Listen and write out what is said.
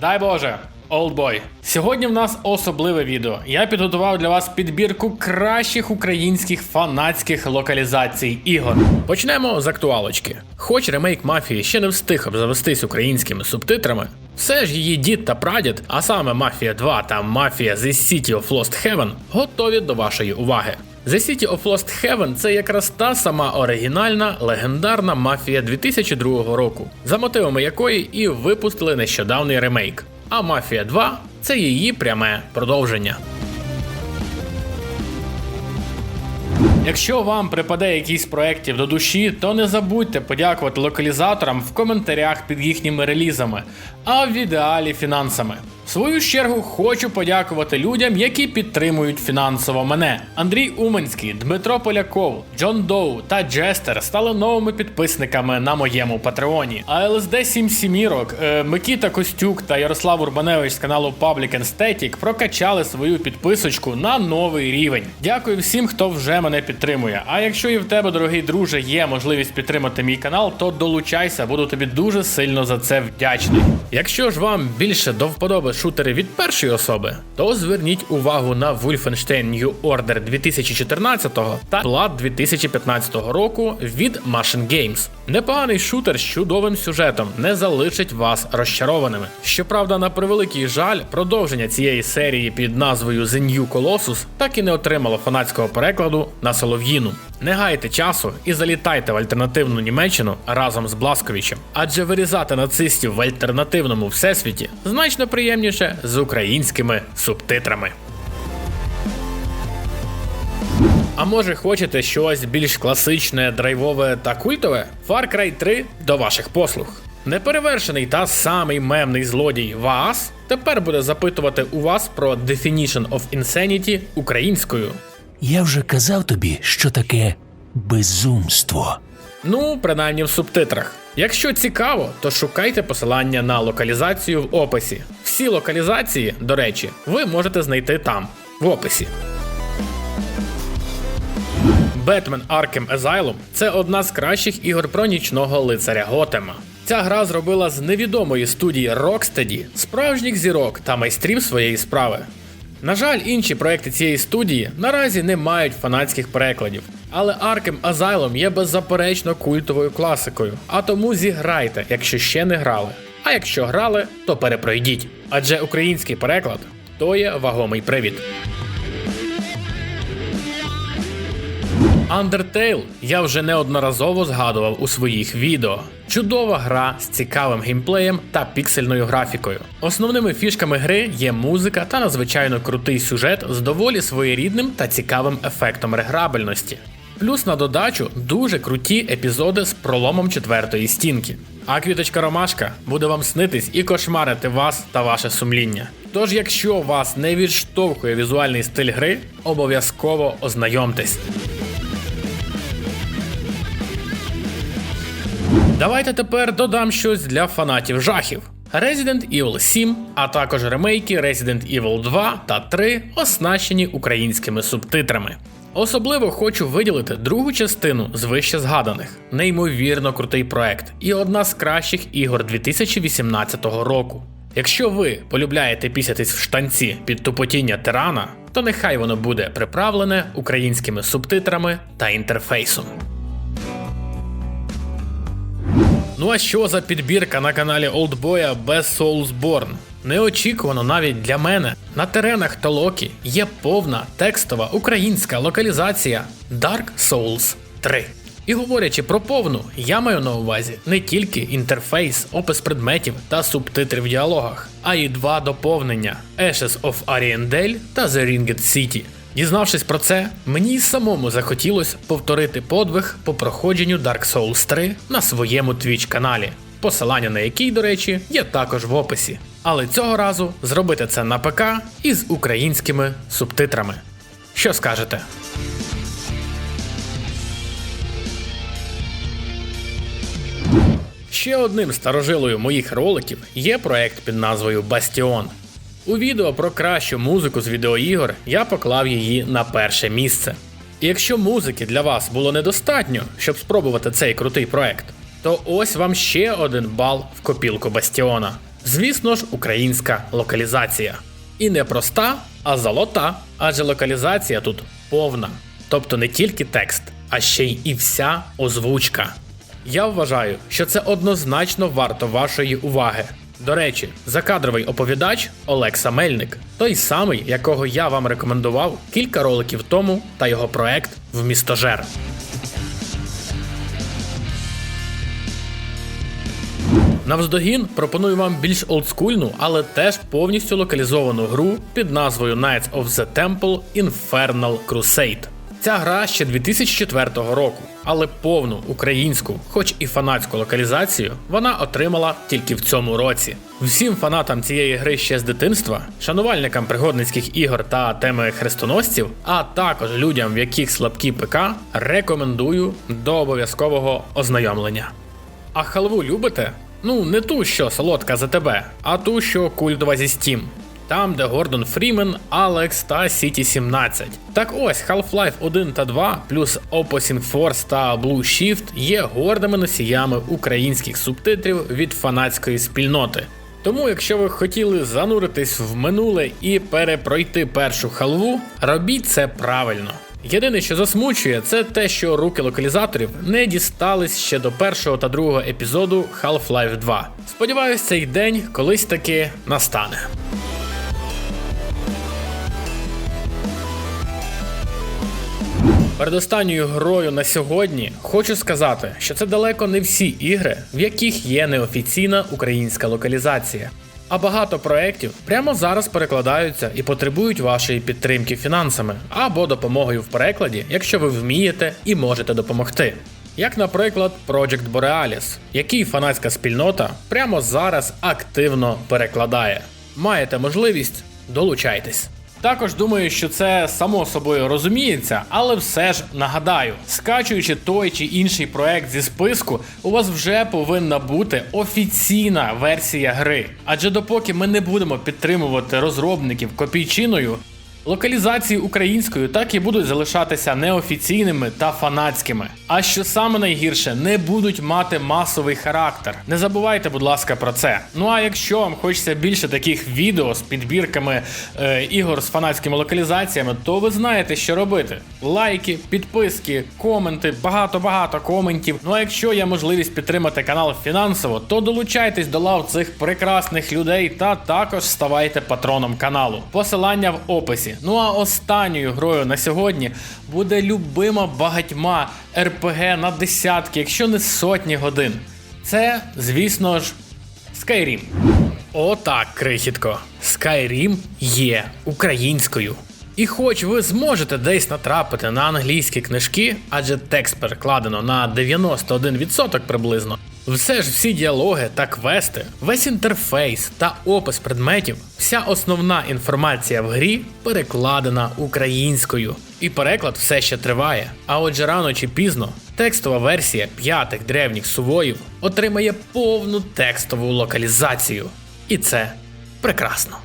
Дай Боже! Олдбой. Сьогодні в нас особливе відео. Я підготував для вас підбірку кращих українських фанатських локалізацій ігор. Почнемо з актуалочки. Хоч ремейк мафії ще не встиг обзавестись українськими субтитрами, все ж її дід та прадід, а саме Мафія 2 та Мафія The City of Lost Heaven, готові до вашої уваги. The City of Lost Heaven це якраз та сама оригінальна легендарна мафія 2002 року, за мотивами якої і випустили нещодавний ремейк. А Мафія 2 це її пряме продовження. Якщо вам припаде якийсь проєктів до душі, то не забудьте подякувати локалізаторам в коментарях під їхніми релізами, а в ідеалі фінансами. Свою чергу хочу подякувати людям, які підтримують фінансово мене. Андрій Уменський, Дмитро Поляков, Джон Доу та Джестер стали новими підписниками на моєму патреоні. А ЛСД 7 Сімірок, е, Микіта Костюк та Ярослав Урбаневич з каналу Public Aesthetic прокачали свою підписочку на новий рівень. Дякую всім, хто вже мене підтримує. А якщо і в тебе, дорогий друже, є можливість підтримати мій канал, то долучайся, буду тобі дуже сильно за це вдячний. Якщо ж вам більше до вподоби шутери від першої особи, то зверніть увагу на Wolfenstein New Order 2014 та Blood 2015 року від Machine Games. Непоганий шутер з чудовим сюжетом не залишить вас розчарованими. Щоправда, на превеликий жаль, продовження цієї серії під назвою The New Colossus так і не отримало фанатського перекладу на Солов'їну. Не гайте часу і залітайте в альтернативну Німеччину разом з Бласковичем, адже вирізати нацистів в альтернативному всесвіті значно приємніше з українськими субтитрами. А може хочете щось більш класичне, драйвове та культове? Far Cry 3 до ваших послуг. Неперевершений та самий мемний злодій вас тепер буде запитувати у вас про Definition of Insanity українською. Я вже казав тобі, що таке безумство. Ну, принаймні в субтитрах. Якщо цікаво, то шукайте посилання на локалізацію в описі. Всі локалізації, до речі, ви можете знайти там, в описі. Batman Arkham Asylum це одна з кращих ігор про нічного лицаря Готема. Ця гра зробила з невідомої студії Rocksteady справжніх зірок та майстрів своєї справи. На жаль, інші проекти цієї студії наразі не мають фанатських перекладів, але Arkham Asylum є беззаперечно культовою класикою, а тому зіграйте, якщо ще не грали. А якщо грали, то перепройдіть. Адже український переклад то є вагомий привід. Undertale я вже неодноразово згадував у своїх відео. Чудова гра з цікавим геймплеєм та піксельною графікою. Основними фішками гри є музика та надзвичайно крутий сюжет з доволі своєрідним та цікавим ефектом реграбельності. Плюс на додачу дуже круті епізоди з проломом четвертої стінки. А квіточка Ромашка буде вам снитись і кошмарити вас та ваше сумління. Тож, якщо вас не відштовхує візуальний стиль гри, обов'язково ознайомтесь. Давайте тепер додам щось для фанатів жахів. Resident Evil 7, а також ремейки Resident Evil 2 та 3 оснащені українськими субтитрами. Особливо хочу виділити другу частину з вище згаданих, неймовірно крутий проект і одна з кращих ігор 2018 року. Якщо ви полюбляєте пісятись в штанці під тупотіння тирана, то нехай воно буде приправлене українськими субтитрами та інтерфейсом. Ну а що за підбірка на каналі Олдбоя без Soulsborne? Неочікувано навіть для мене. На теренах Толокі є повна текстова українська локалізація Dark Souls 3. І говорячи про повну, я маю на увазі не тільки інтерфейс, опис предметів та субтитри в діалогах, а й два доповнення Ashes of Ariandel та The Ringed City. Дізнавшись про це, мені самому захотілося повторити подвиг по проходженню Dark Souls 3 на своєму Twitch каналі, посилання на який, до речі, є також в описі. Але цього разу зробити це на ПК із українськими субтитрами. Що скажете? Ще одним старожилою моїх роликів є проект під назвою Бастіон. У відео про кращу музику з відеоігор я поклав її на перше місце. І якщо музики для вас було недостатньо, щоб спробувати цей крутий проект, то ось вам ще один бал в копілку Бастіона. Звісно ж, українська локалізація. І не проста, а золота, адже локалізація тут повна. Тобто не тільки текст, а ще й і вся озвучка. Я вважаю, що це однозначно варто вашої уваги. До речі, закадровий оповідач Олекса Мельник, той самий, якого я вам рекомендував кілька роликів тому, та його проект в містожер. Навздогін пропоную вам більш олдскульну, але теж повністю локалізовану гру під назвою Knights of the Temple Infernal Crusade. Ця гра ще 2004 року, але повну українську, хоч і фанатську локалізацію, вона отримала тільки в цьому році. Всім фанатам цієї гри ще з дитинства, шанувальникам пригодницьких ігор та теми хрестоносців, а також людям, в яких слабкі ПК, рекомендую до обов'язкового ознайомлення. А халву любите? Ну, не ту, що солодка за тебе, а ту, що культова зі Steam. Там, де Гордон Фрімен, Алекс та Сіті 17. Так ось Half-Life 1 та 2 плюс Opposing Force та Blue Shift є гордими носіями українських субтитрів від фанатської спільноти. Тому, якщо ви хотіли зануритись в минуле і перепройти першу халву, робіть це правильно. Єдине, що засмучує, це те, що руки локалізаторів не дістались ще до першого та другого епізоду Half-Life 2. Сподіваюсь, цей день колись таки настане. Перед останньою грою на сьогодні хочу сказати, що це далеко не всі ігри, в яких є неофіційна українська локалізація. А багато проєктів прямо зараз перекладаються і потребують вашої підтримки фінансами або допомогою в перекладі, якщо ви вмієте і можете допомогти. Як, наприклад, Project Borealis, який фанатська спільнота прямо зараз активно перекладає. Маєте можливість, долучайтесь. Також думаю, що це само собою розуміється, але все ж нагадаю, скачуючи той чи інший проект зі списку, у вас вже повинна бути офіційна версія гри. Адже допоки ми не будемо підтримувати розробників копійчиною, локалізації українською так і будуть залишатися неофіційними та фанатськими. А що саме найгірше, не будуть мати масовий характер. Не забувайте, будь ласка, про це. Ну а якщо вам хочеться більше таких відео з підбірками е, ігор з фанатськими локалізаціями, то ви знаєте, що робити: лайки, підписки, коменти, багато-багато коментів. Ну а якщо є можливість підтримати канал фінансово, то долучайтесь до лав цих прекрасних людей та також ставайте патроном каналу. Посилання в описі. Ну а останньою грою на сьогодні буде любима багатьма РПГ на десятки, якщо не сотні годин. Це, звісно ж, Skyrim. Отак, крихітко. Skyrim є українською. І хоч ви зможете десь натрапити на англійські книжки, адже текст перекладено на 91% приблизно, все ж всі діалоги та квести, весь інтерфейс та опис предметів, вся основна інформація в грі перекладена українською. І переклад все ще триває. А отже, рано чи пізно текстова версія п'ятих древніх сувоїв отримає повну текстову локалізацію. І це прекрасно.